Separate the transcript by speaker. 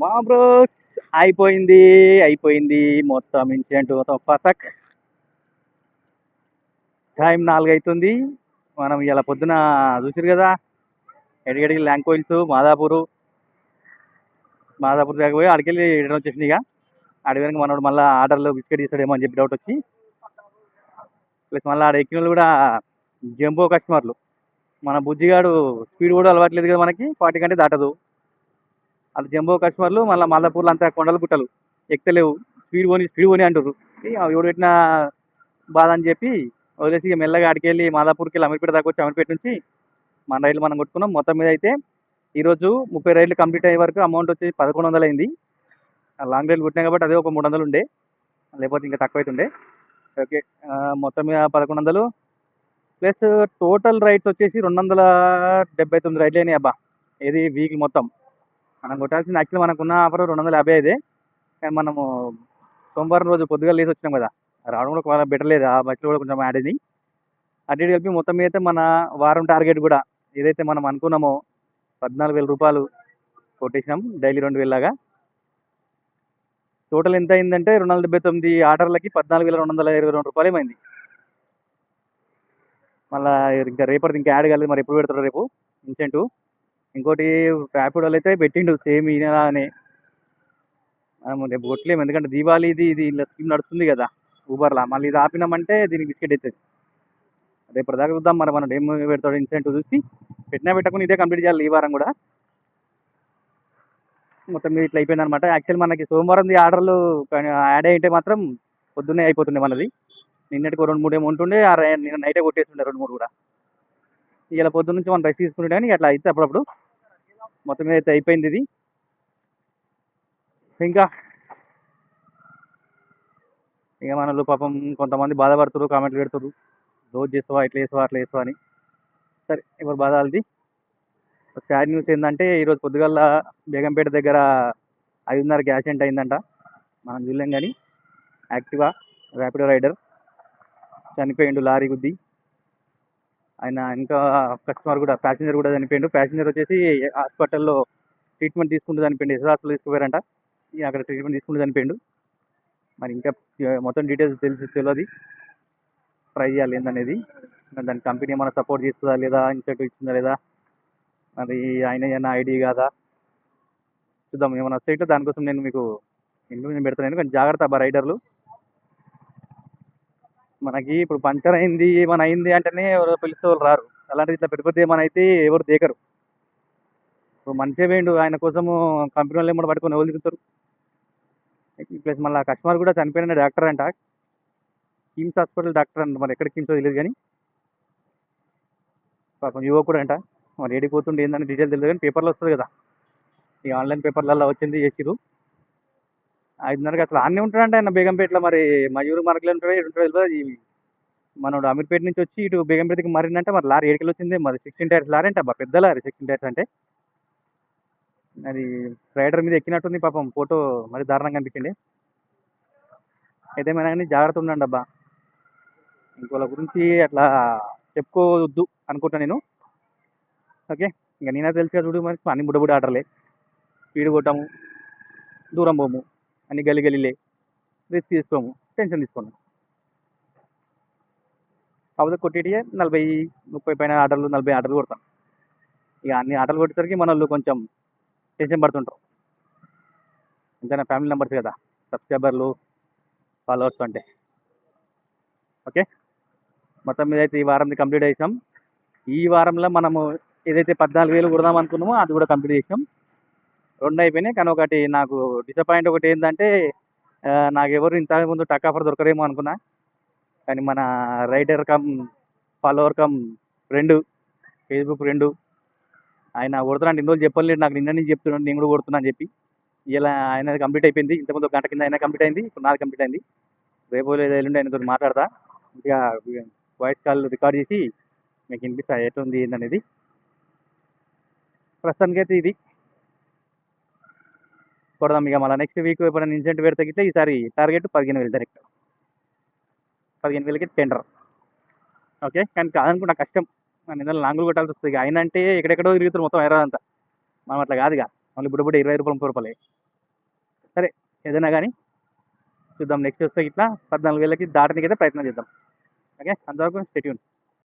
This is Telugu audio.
Speaker 1: మా బ్రో అయిపోయింది అయిపోయింది. మొత్తం ఇన్సిడెంట్ మొత్తం పతక్. టైం నాలుగు అవుతుంది మనం ఇలా పొద్దున చూసారు కదా ఎడిగడికి ల్యాండ్ కోయిల్స్ మాదాపూరు. మాదాపూర్ దాకా పోయి అడికెళ్ళి రిటర్న్ వచ్చేసింది ఇక అడిగాక మనోడు మళ్ళీ ఆర్డర్లో బిస్కెట్ ఇస్తాడేమో అని చెప్పి డౌట్ వచ్చి. ప్లస్ మళ్ళీ ఆడ ఎక్కిన కూడా జంబో కస్టమర్లు. మన బుజ్జిగాడు స్పీడ్ కూడా అలవాట్లేదు కదా మనకి ఫార్టీ కంటే దాటదు. అది జంబో కస్టమర్లు మళ్ళీ మల్లాపూర్లో అంతా కొండలు గుట్టలు. ఎక్కలేవు. స్పీడ్ పోని స్పీడ్ పోని అంటారు ఎవడు పెట్టిన బాధ అని చెప్పి వదిలేసి ఇక మెల్లగా ఆడికెళ్ళి మాదాపూర్కి వెళ్ళి అమీర్పేట దాకా వచ్చి అమీర్పేట నుంచి మన రైలు మనం కొట్టుకున్నాం. మొత్తం మీద అయితే ఈరోజు ముప్పై రైళ్ళు కంప్లీట్ అయ్యే వరకు అమౌంట్ వచ్చి పదకొండు వందలు అయింది. లాంగ్ రైలు కొట్టినా కాబట్టి అదే ఒక మూడు వందలు ఉండే. లేకపోతే ఇంకా తక్కువ అవుతుండే ఓకే మొత్తం మీద పదకొండు వందలు. ప్లస్ టోటల్ రైట్స్ వచ్చేసి రెండు వందల డెబ్బై తొమ్మిది రైట్లు అయినాయి అబ్బా. ఏది వీక్ మొత్తం. మనం కొట్టాల్సిన యాక్చువల్ మనకున్న ఆఫర్ రెండు వందల యాభై ఐదే. కానీ మనము సోమవారం రోజు పొద్దుగా లేసి వచ్చినాం కదా. రావడం కూడా కొంచెం బెటర్ లేదు. ఆ బట్టలు కూడా కొంచెం యాడ్ అయింది అటు ఇటు కలిపి మొత్తం మీద అయితే మన వారం టార్గెట్ కూడా ఏదైతే మనం అనుకున్నామో పద్నాలుగు వేల రూపాయలు కొట్టేసినాం. డైలీ రెండు వేలలాగా టోటల్ ఎంత అయిందంటే రెండు వందల డెబ్బై తొమ్మిది ఆర్డర్లకి పద్నాలుగు వేల రెండు వందల ఇరవై రెండు రూపాయలు ఏమైంది. మళ్ళా ఇంకా రేపటిది ఇంకా యాడ్ కాలేదు. మరి ఎప్పుడు పెడతారు రేపు. ఇన్సెంటివ్ ఇంకోటి ర్యాపిడ్ వాళ్ళు అయితే పెట్టిండు సేమ్ అని మనం రేపు కొట్టలేము ఎందుకంటే దీపావళి ఇది ఇలా స్కీమ్ నడుస్తుంది కదా ఊబర్లా. మళ్ళీ ఇది ఆపినామంటే దీనికి బిస్కెట్ అవుతుంది రేపు దాకా చూద్దాం మరి మనం ఏం పెడతాడు ఇన్సెంటివ్ చూసి. పెట్టినా పెట్టకుండా ఇదే కంప్లీట్ చేయాలి ఈ వారం కూడా. మొత్తం ఇట్లా అయిపోయింది అనమాట యాక్చువల్ మనకి సోమవారం ఆర్డర్లు యాడ్ అయితే మాత్రం పొద్దున్నే అయిపోతుండే మనది. నిన్నటికి రెండు మూడు ఏమో ఉంటుండే నిన్న నైటే కొట్టేస్తుండే రెండు మూడు కూడా. ఇలా పొద్దున్న నుంచి మనం రెస్ట్ తీసుకుంటే కానీ అట్లా అయితే అప్పుడప్పుడు మొత్తం మీద అయితే అయిపోయింది ఇది. ఇంకా ఇక మనలో పాపం కొంతమంది బాధపడుతురు కామెంట్లు పెడుతురు రోజు చేస్తావా ఇట్లా చేస్తావా అట్లా చేస్తావా అని. సరే ఇప్పుడు బాధ వాళ్ళది? సాడ్ న్యూస్ ఏంటంటే ఈరోజు పొద్దుగల బేగంపేట దగ్గర ఐదున్నరకి యాక్సిడెంట్ అయిందంట. మనం చూడలేం కానీ యాక్టివా ర్యాపిడో రైడర్ చనిపోయిండు లారీ గుద్ది. ఆయన ఇంకా కస్టమర్ కూడా ప్యాసింజర్ కూడా చనిపోయిండు. ప్యాసింజర్ వచ్చేసి హాస్పిటల్లో ట్రీట్మెంట్ తీసుకుంటూ చనిపోయిండు. ఎస్ఆర్ఎస్లో తీసుకుపోయారంట. అక్కడ ట్రీట్మెంట్ తీసుకుంటూ చనిపోయిండు. మరి ఇంకా మొత్తం డీటెయిల్స్ తెలిసి తెలియదు ట్రై చేయాలి ఏందనేది. దాని కంపెనీ ఏమైనా సపోర్ట్ చేస్తుందా లేదా? ఇన్సెంటివ్ ఇస్తుందా లేదా? అది ఆయన ఏమైనా ఐడి కాదా? చూద్దాం. ఏమైనా వస్తే ఇట్లా దానికోసం నేను మీకు ఇన్ఫర్మేషన్ పెడతాను. కానీ జాగ్రత్త బా రైడర్లు. మనకి ఇప్పుడు పంచర్ అయింది ఏమైనా అయింది అంటేనే ఎవరు పిలిస్తే వాళ్ళు రారు. అలాంటిది ఇట్లా పెద్ద ఏమైనా అయితే ఎవరు దేకరు. ఇప్పుడు మంచిగా వేయండు ఆయన కోసము కంపెనీ వాళ్ళు ఏమో పట్టుకొని ఎవరు దిగుతారు? ప్లస్ మళ్ళీ కస్టమర్ కూడా చనిపోయిన డాక్టర్ అంట. కిమ్స్ హాస్పిటల్ డాక్టర్ అంట. మరి ఎక్కడ కిమ్స్ తెలియదు కానీ. పాపం యువకుడు అంట. మరి ఏడికి పోతుండే ఏందని డీటెయిల్ తెలియదు కానీ పేపర్లో వస్తుంది కదా. ఈ ఆన్లైన్ పేపర్లలో వచ్చింది చేసిరు ఐదున్నరకి అసలు అన్నీ ఉంటాడంటే ఆయన బేగంపేటలో మరి మయూరు మార్గంలో ఉంటాడు ఇటు ఉంటాడు ఈ మనోడు అమీర్పేట నుంచి వచ్చి ఇటు బేగంపేటకి మారిందంటే మరి లారీ ఏడికి వచ్చింది. మరి సిక్స్టీన్ టైర్స్ లారీ అంటే పెద్ద లారీ సిక్స్టీన్ టైర్స్ అంటే. అది రైడర్ మీద ఎక్కినట్టుంది పాపం ఫోటో మరి దారుణంగా అనిపించింది ఏదేమైనా కానీ జాగ్రత్త ఉండండి అబ్బా. ఇంకోళ్ళ గురించి అట్లా చెప్పుకోవద్దు అనుకుంటా నేను. ఓకే? ఇంకా నేనే తెలుసుగా చూడు మరి అన్ని బుడబుడి ఆటలే. స్పీడ్ కొట్టాము దూరం పోము. అన్ని గలి గలిలే రిస్క్ తీసుకోము టెన్షన్ తీసుకోము. కాకపోతే కొట్టేటి నలభై ముప్పై పైన ఆటలు నలభై ఆటలు కొడతాం. ఇక అన్ని ఆటలు కొట్టేసరికి మన వాళ్ళు కొంచెం టెన్షన్ పడుతుంటారు. అంతేనా ఫ్యామిలీ మెంబర్స్ కదా సబ్స్క్రైబర్లు ఫాలోవర్స్ అంటే. ఓకే? మొత్తం మీద అయితే ఈ వారంది కంప్లీట్ చేసాం. ఈ వారంలో మనము ఏదైతే పద్నాలుగు వేలు కొడదాం అనుకున్నామో అది కూడా కంప్లీట్ చేసాం. రెండు అయిపోయినాయి. కానీ ఒకటి నాకు డిసప్పాయింట్ ఒకటి ఏంటంటే నాకు ఎవరు ఇంత ముందు టక్ ఆఫర్ దొరకరేమో అనుకున్నా. కానీ మన rider come follower come friend Facebook friend ఆయన కొడుతున్నాను ఇన్ని రోజులు చెప్పలేదు నాకు నిన్న నుంచి చెప్తున్నాను నేను కూడా కొడుతున్నా అని చెప్పి. ఇలా ఆయన కంప్లీట్ అయిపోయింది. ఇంతకుముందు ఒక గంట కింద అయినా కంప్లీట్ అయింది. ఇప్పుడు నాది కంప్లీట్ అయింది. రేపు లేదా ఎల్లుండి ఆయనతో మాట్లాడతా. ఇంకా వాయిస్ కాల్ రికార్డ్ చేసి మీకు వినిపిస్తా. ఎట్లుంది ఏందనేది. ప్రస్తుతానికి అయితే ఇది. కొడదాం ఇక మళ్ళీ నెక్స్ట్ వీక్ ఎప్పుడైనా ఇన్సెంట్ పెడితే గిట్ల ఈసారి టార్గెట్ పదిహేను వేలు డైరెక్ట్ పదిహేను వేలకి టెండర్ ఓకే కానీ కాదనుకున్నా కష్టం. మన ఇందులో లాంగులు కొట్టాల్సి వస్తుంది. ఇక ఆయన అంటే ఎక్కడెక్కడో తిరుగుతారు మొత్తం హైదరాబాద్ అంతా. మనం అట్లా కాదుగా మళ్ళీ ఇప్పుడు ఇప్పుడు ఇరవై రూపాయలు ముప్పై రూపాయలే. సరే ఏదైనా కానీ చూద్దాం. నెక్స్ట్ వస్తే ఇట్లా పద్నాలుగు వేలకి దాటనికైతే అయితే ప్రయత్నం చేద్దాం. ఓకే అంతవరకు స్టెట్యూన్